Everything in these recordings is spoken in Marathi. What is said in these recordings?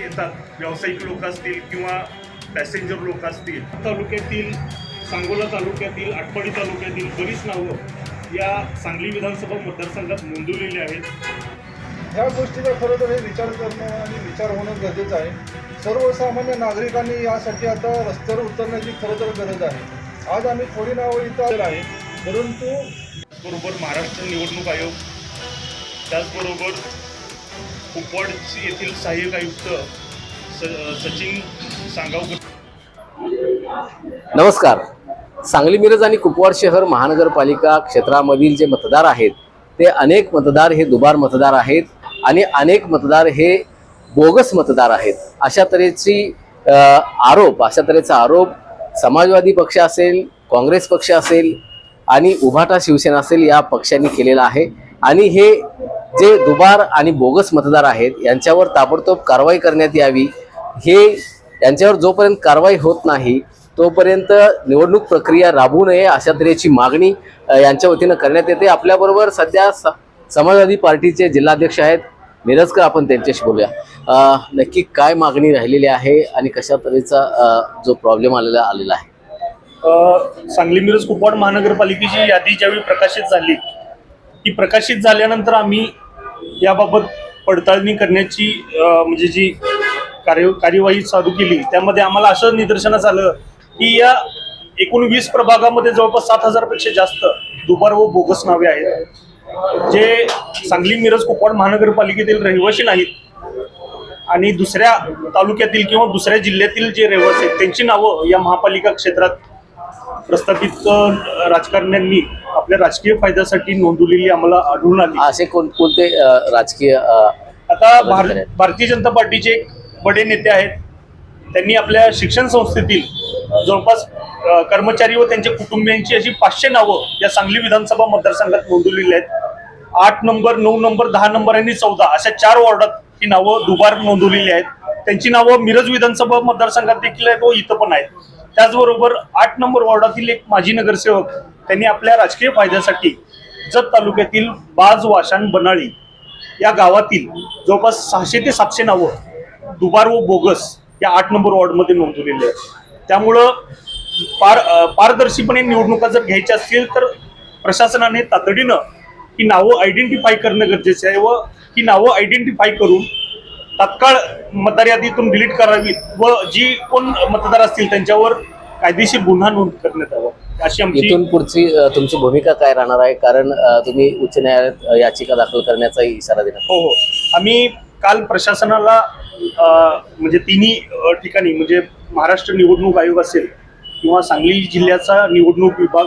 येतात व्यावसायिक लोक असतील किंवा पॅसेंजर लोक असतील. तालुक्यातील सांगोला तालुक्यातील आटपाडी तालुक्यातील बरीच नावं या सांगली विधानसभा मतदारसंघात नोंदवलेली आहेत. ह्या गोष्टीचा खरं तर हे विचार करणं आणि विचार होणं गरजेचं आहे. सर्वसामान्य नागरिकांनी यासाठी आता रस्त्यावर उतरण्याची खरं तर गरज आहे. आज आम्ही थोडी नावं इथं आहे परंतु बरोबर महाराष्ट्र निवडणूक आयोग त्याचबरोबर कुपवाड येथील सहाय्यक आयुक्त स सचिन सांगावकर. नमस्कार. सांगली मिरज आणि कुपवाड शहर महानगरपालिका क्षेत्रामधील जे मतदार आहेत ते अनेक मतदार हे दुबार मतदार आहेत आणि अनेक मतदार हे बोगस मतदार आहेत. अशा तऱ्हेची आरोप अशा तऱ्हेचा आरोप समाजवादी पक्ष असेल काँग्रेस पक्ष असेल आणि उभाटा शिवसेना असेल या पक्षांनी केलेला आहे. आणि हे जे दुबार आणि बोगस मतदार आहेत यांच्यावर ताबडतोब कारवाई करण्यात यावी. हे यांच्यावर जोपर्यंत कारवाई होत नाही तोपर्यंत निवडणूक प्रक्रिया राबवू नये अशा तऱ्हेची मागणी यांच्या वतीनं करण्यात येते. आपल्याबरोबर सध्या स- समाजवादी पार्टीचे जिल्हाध्यक्ष आहेत. मिरजकर आपण त्यांच्याशी बोलूया. नक्की काय मागणी राहिलेली आहे आणि कशा तऱ्हेचा जो प्रॉब्लेम आलेला आलेला आहे? सांगली मिरज कुपवाड महानगरपालिकेची यादी ज्यावेळी प्रकाशित झाली ती प्रकाशित झाल्यानंतर आम्ही याबाबत पडताळणी करण्याची म्हणजे जी कार्य कार्यवाही चालू केली त्यामध्ये आम्हाला असं निदर्शनास आलं की या एकूण वीस प्रभागामध्ये जवळपास सात हजारपेक्षा जास्त दुबार व बोगस नावे आहेत. जे सांगली मिरज कुपवाड महानगरपालिकेतील रहिवासी नाहीत आणि दुसऱ्या तालुक्यातील किंवा दुसऱ्या जिल्ह्यातील जे रहिवासी आहेत त्यांची नावं या महापालिका क्षेत्रात प्रस्थापित राजकारण्यांनी आपल्या राजकीय फायद्यासाठी नोंदवलेली आम्हाला आढळून आली. असे कोण कोणते राजकीय आता भार भारतीय जनता पार्टीचे एक बडे नेते आहेत. त्यांनी आपल्या शिक्षण संस्थेतील जवळपास कर्मचारी व त्यांच्या कुटुंबियांची अशी पाचशे नावं या सांगली विधानसभा मतदारसंघात नोंदवलेली आहेत. आठ नंबर नऊ नंबर दहा नंबर आणि चौदा अशा चार वॉर्डात ही नावं दुबार नोंदवलेली आहेत. त्यांची नावं मिरज विधानसभा मतदारसंघात देखील आहेत व इथं पण आहेत. त्याचबरोबर आठ नंबर वॉर्डातील एक माजी नगरसेवक त्यांनी आपल्या राजकीय फायद्यासाठी जत तालुक्यातील बाज वाशान बनाळी या गावातील जवळपास सहाशे ते सातशे नावं दुबार व बोगस या आठ नंबर वॉर्डमध्ये नोंदवलेली आहेत. त्यामुळं पार पारदर्शीपणे निवडणुका जर घ्यायच्या असतील तर प्रशासनाने तातडीनं ही नावं आयडेंटिफाय करणं गरजेचं आहे व ही नावं आयडेंटिफाय करून तात्काळ मतदार यादीतून डिलीट करावी व जी कोण मतदार असतील त्यांच्यावर कायदेशीर गुन्हा नोंद करण्यात यावा. अशी आमची इथून पुढची अ, तुमची भूमिका काय राहणार आहे? कारण अ, तुम्ही उच्च न्यायालयात अ, याचिका दाखल करण्याचा इशारा दिला. हो हो. आम्ही काल प्रशासनाला अ, म्हणजे तिन्ही अ, ठिकाणी म्हणजे महाराष्ट्र निवडणूक आयोग असेल किंवा सांगली जिल्ह्याचा निवडणूक विभाग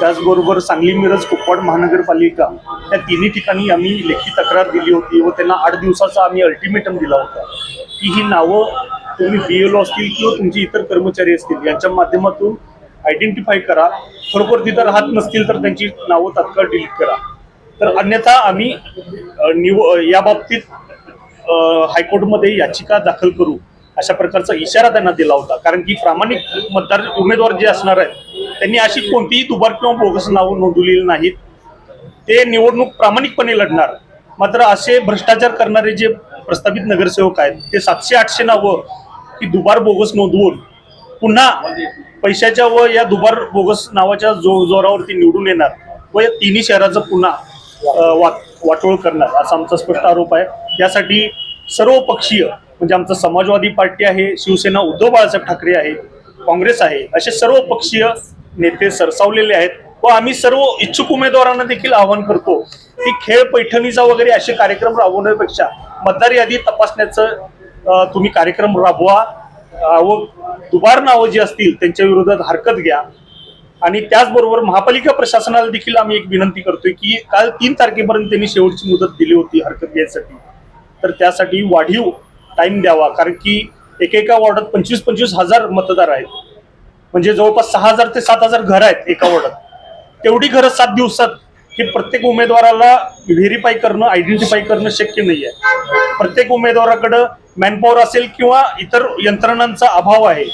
त्याचबरोबर सांगली मिरज कुपवाड महानगरपालिका या तिन्ही ठिकाणी आम्ही लेखी तक्रार दिली होती व त्यांना आठ दिवसाचा आम्ही अल्टिमेटम दिला होता की ही नावं तुम्ही बी एल असतील किंवा तुमचे इतर कर्मचारी असतील यांच्या माध्यमातून आयडेंटिफाय करा. खरोखर तिथं राहत नसतील तर त्यांची नावं तात्काळ डिलीट करा. तर अन्यथा आम्ही निव या बाबतीत हायकोर्टमध्ये याचिका दाखल करू. अशा प्रकारचा इशारा त्यांना दिला होता. कारण की प्रामाणिक मतदार उमेदवार जे असणार आहेत त्यांनी अशी कोणतीही दुबार किंवा बोगस नावं नोंदवलेली नाहीत. ते निवडणूक प्रामाणिकपणे लढणार. मात्र असे भ्रष्टाचार करणारे जे प्रस्थापित नगरसेवक आहेत ते सातशे आठशे नावं की दुबार बोगस नोंदवून पुन्हा पैशाच्या व या दुबार बोगस नावाच्या जो जोरावरती निवडून येणार व या तिन्ही शहराचं पुन्हा वाट वाटोळ करणार असा आमचा स्पष्ट आरोप आहे. यासाठी सर्व पक्षीय म्हणजे आमचं समाजवादी पार्टी आहे शिवसेना उद्धव बाळासाहेब ठाकरे आहे काँग्रेस आहे असे सर्व पक्षीय नेते सरसावलेले आहेत व आम्ही सर्व इच्छुक उमेदवारांना देखील आवाहन करतो की खेळ पैठणीचा वगैरे असे कार्यक्रम राबवण्यापेक्षा मतदार यादी तपासण्याचं तुम्ही कार्यक्रम राबवा. व दुबार नावं जी असतील त्यांच्या विरोधात हरकत घ्या. आणि त्याचबरोबर महापालिका प्रशासनाला देखील आम्ही एक विनंती करतोय की काल तीन तारखेपर्यंत त्यांनी शेवटची मुदत दिली होती हरकत घ्यायसाठी. तर त्यासाठी वाढीव टाईम द्यावा. कारण की एकेका वॉर्डात पंचवीस पंचवीस हजार मतदार आहेत. म्हणजे जवळपास सहा हजार ते सात हजार घर आहेत एका वॉर्डात. तेवढी घरं सात दिवसात हे प्रत्येक उमेदवाराला व्हेरीफाय करणं आयडेंटिफाय करणं शक्य नाही आहे प्रत्येक उमेदवाराकडं मॅनपॉवर असेल किंवा इतर यंत्रणांचा अभाव आहे.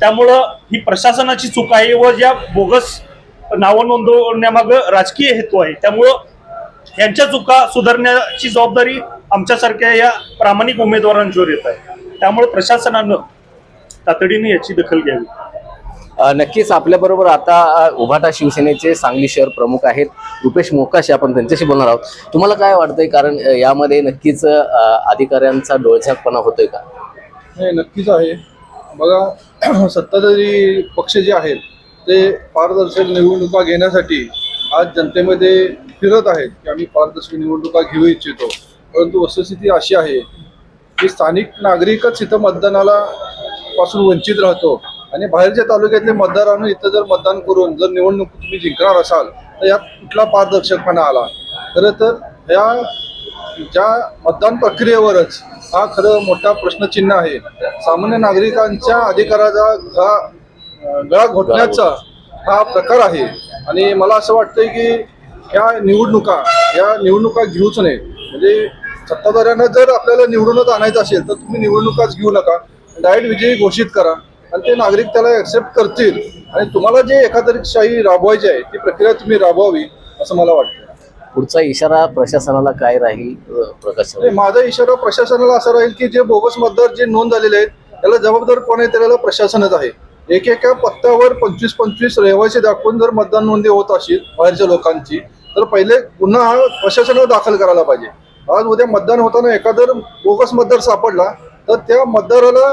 त्यामुळं ही प्रशासनाची चूक आहे व ज्या बोगस नावं नोंदवण्यामागं राजकीय हेतू आहे. त्यामुळं यांच्या चुका सुधारण्याची जबाबदारी आमच्यासारख्या या प्रामाणिक उमेदवारांच्यावर येत आहे. त्यामुळे प्रशासनानं तातडीने याची दखल घ्यावी. नक्कीच आपल्याबरोबर आता उभाटा शिवसेनेचे सांगली शहर प्रमुख आहेत रुपेश मोकाशी आपण त्यांच्याशी बोलणार आहोत. तुम्हाला काय वाटतंय? कारण यामध्ये नक्कीच अधिकाऱ्यांचा डोळझाकपणा होतोय का? नाही नक्कीच आहे. बघा सत्ताधारी पक्ष जे आहेत ते पारदर्शक निवडणुका घेण्यासाठी आज जनतेमध्ये फिरत आहेत की आम्ही पारदर्शक निवडणुका घेऊ इच्छितो. परंतु वस्तुस्थिती अशी आहे की स्थानिक नागरिकच इथं मतदानाला पासून वंचित राहतो. आणि बाहेरच्या तालुक्यातले मतदारांना इथं जर मतदान करून जर निवडणूक तुम्ही जिंकणार असाल तर यात कुठला पारदर्शकपणा आला? खरं तर ह्या ज्या मतदान प्रक्रियेवरच हा खरं मोठा प्रश्नचिन्ह आहे. सामान्य नागरिकांच्या अधिकाराचा गळा गळा घोटण्याचा हा प्रकार आहे. आणि मला असं वाटतंय की ह्या निवडणुका या निवडणुका घेऊच नये. म्हणजे सत्ताधाऱ्यांना जर आपल्याला निवडूनच आणायचं असेल तर तुम्ही निवडणुकाच घेऊ नका. डायरेक्ट विजयी घोषित करा. आणि ते नागरिक त्याला ऍक्सेप्ट करतील. आणि तुम्हाला जे एकाधिकशाही राबवायची आहे ती प्रक्रिया तुम्ही राबवावी असं मला वाटतं. पुढचा इशारा प्रशासनाला काय राहील प्रकाश माझा इशारा प्रशासनाला असा राहील की जे बोगस मतदार जे नोंद झालेले आहेत त्याला जबाबदार कोण आहे त्याला प्रशासनच आहे. एकेका पत्त्यावर पंचवीस पंचवीस रहिवासी दाखवून जर मतदान नोंदी होत असेल बाहेरच्या लोकांची तर पहिले गुन्हा हा प्रशासनाला दाखल करायला पाहिजे. आज उद्या मतदान होताना एखादा बोगस मतदार सापडला तर त्या मतदाराला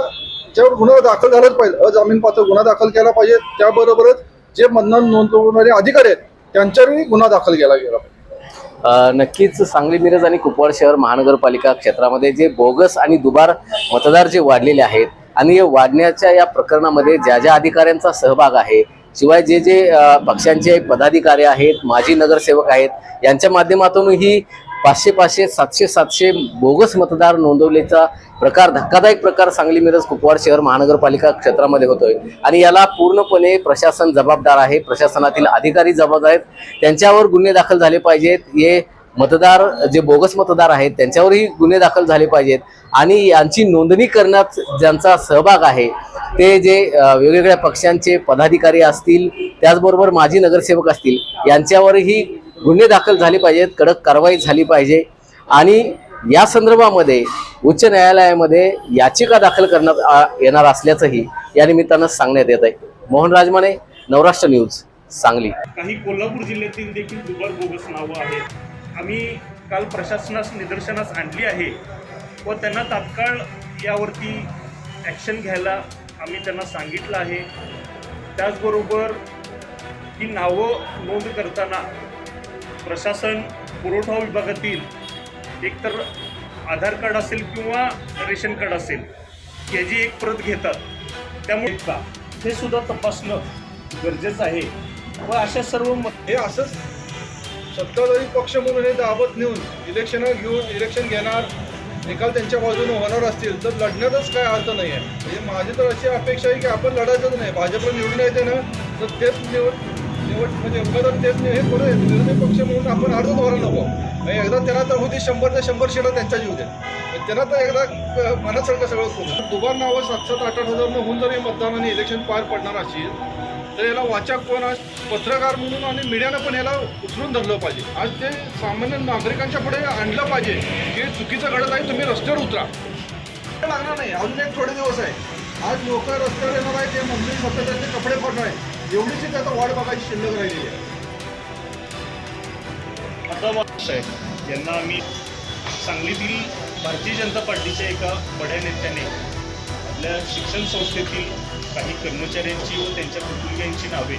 ज्यावर गुन्हा दाखल झालाच पाहिजे. अजामीनपात्र गुन्हा दाखल केला पाहिजे. त्याबरोबरच जे मतदान नोंदवणारे अधिकारी आहेत त्यांच्यावरही गुन्हा दाखल केला गेला पाहिजे. नक्कीच सांगली मिरज आणि कुपवाड शहर महानगरपालिका क्षेत्रामध्ये जे बोगस आणि दुबार मतदार जे वाढलेले आहेत आणि हे वाढण्याच्या या प्रकरणामध्ये ज्या ज्या अधिकाऱ्यांचा सहभाग आहे शिवाय जे जे पक्षांचे पदाधिकारी आहेत माजी नगरसेवक आहेत यांच्या माध्यमातून ही पाचशे पाचशे सातशे सातशे बोगस मतदार नोंदवल्याचा प्रकार धक्कादायक प्रकार सांगली मिरज कुपवाड शहर महानगरपालिका क्षेत्रामध्ये होतोय. आणि याला पूर्णपणे प्रशासन जबाबदार आहे. प्रशासनातील अधिकारी जबाबदार आहेत. त्यांच्यावर गुन्हे दाखल झाले पाहिजेत. हे मतदार जे बोगस मतदार आहेत त्यांच्यावरही गुन्हे दाखल झाले पाहिजेत. आणि यांची नोंदणी करण्यात ज्यांचा सहभाग आहे ते जे वेगवेगळ्या पक्षांचे पदाधिकारी असतील त्याचबरोबर माजी नगरसेवक असतील यांच्यावरही गुन्हे दाखल झाले पाहिजेत कडक कारवाई झाली पाहिजे. आणि या संदर्भामध्ये उच्च न्यायालयामध्ये याचिका दाखल करण्यात येणार असल्याचंही या निमित्तानं सांगण्यात येत आहे. मोहन राजमाने नवराष्ट्र न्यूज सांगली. काही कोल्हापूर जिल्ह्यातील देखील दुबार बोगस नावं आहेत. आम्ही काल प्रशासनास निदर्शनास आणली आहे व त्यांना तात्काळ यावरती ॲक्शन घ्यायला आम्ही त्यांना सांगितलं आहे. त्याचबरोबर ही नावं नोंद करताना प्रशासन पुरवठा विभागातील एकतर आधार कार्ड असेल किंवा रेशन कार्ड असेल याची एक प्रत घेतात. त्यामुळे का? हे सुद्धा तपासणं गरजेचं आहे. व अशा सर्व मत हे असंच सत्ताधारी पक्ष म्हणून हे दाबत नेऊन इलेक्शन घेऊन इलेक्शन घेणार निकाल त्यांच्या बाजूने होणार असतील तर लढण्यातच काय अर्थ नाही आहे म्हणजे माझी तर अशी अपेक्षा आहे की आपण लढायचंच नाही. भाजपला निवडून येते ना तर तेच निवड निवड म्हणजे उमेदवार तेच नाही हे पुढे विरोधी पक्ष म्हणून आपण अर्धच व्हायला नको. म्हणजे एकदा त्यांना तर होती शंभर ते शंभर शिडा त्यांच्या जीव दे. त्यांना तर एकदा अं, मनासारखं सगळं करू दुबार नावं सात सात आठ आठ हजार होऊन जर हे मतदान आणि इलेक्शन पार पडणार असेल तर याला वाचक पण आज पत्रकार म्हणून आणि मीडियानं पण याला उचलून धरलं पाहिजे. आज ते सामान्य नागरिकांच्या पुढे आणलं पाहिजे की चुकीचं घडत आहे तुम्ही रस्त्यावर उतरा. लागणार नाही. अजून एक थोडे दिवस आहे. आज लोक रस्त्यावर येणार आहे ते मंत्री फक्त त्यांचे कपडे फोडणार आहे एवढीच आता वाढ बघायची शिल्लक राहिलेली आहे. आता साहेब यांना आम्ही सांगलीतील भारतीय जनता पार्टीच्या एका बड्या नेत्याने आपल्या शिक्षण संस्थेतील काही कर्मचाऱ्यांची व त्यांच्या कुटुंबियांची नावे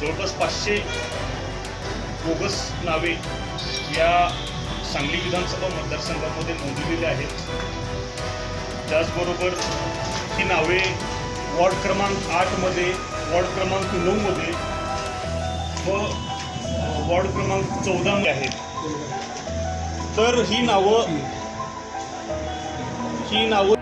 जवळपास पाचशे बोगस नावे या सांगली विधानसभा मतदारसंघामध्ये नोंदवलेली आहेत. त्याचबरोबर ही नावे वॉर्ड क्रमांक आठमध्ये वॉर्ड क्रमांक नऊमध्ये व वॉर्ड क्रमांक चौदामध्ये आहेत तर ही नावं ही नावं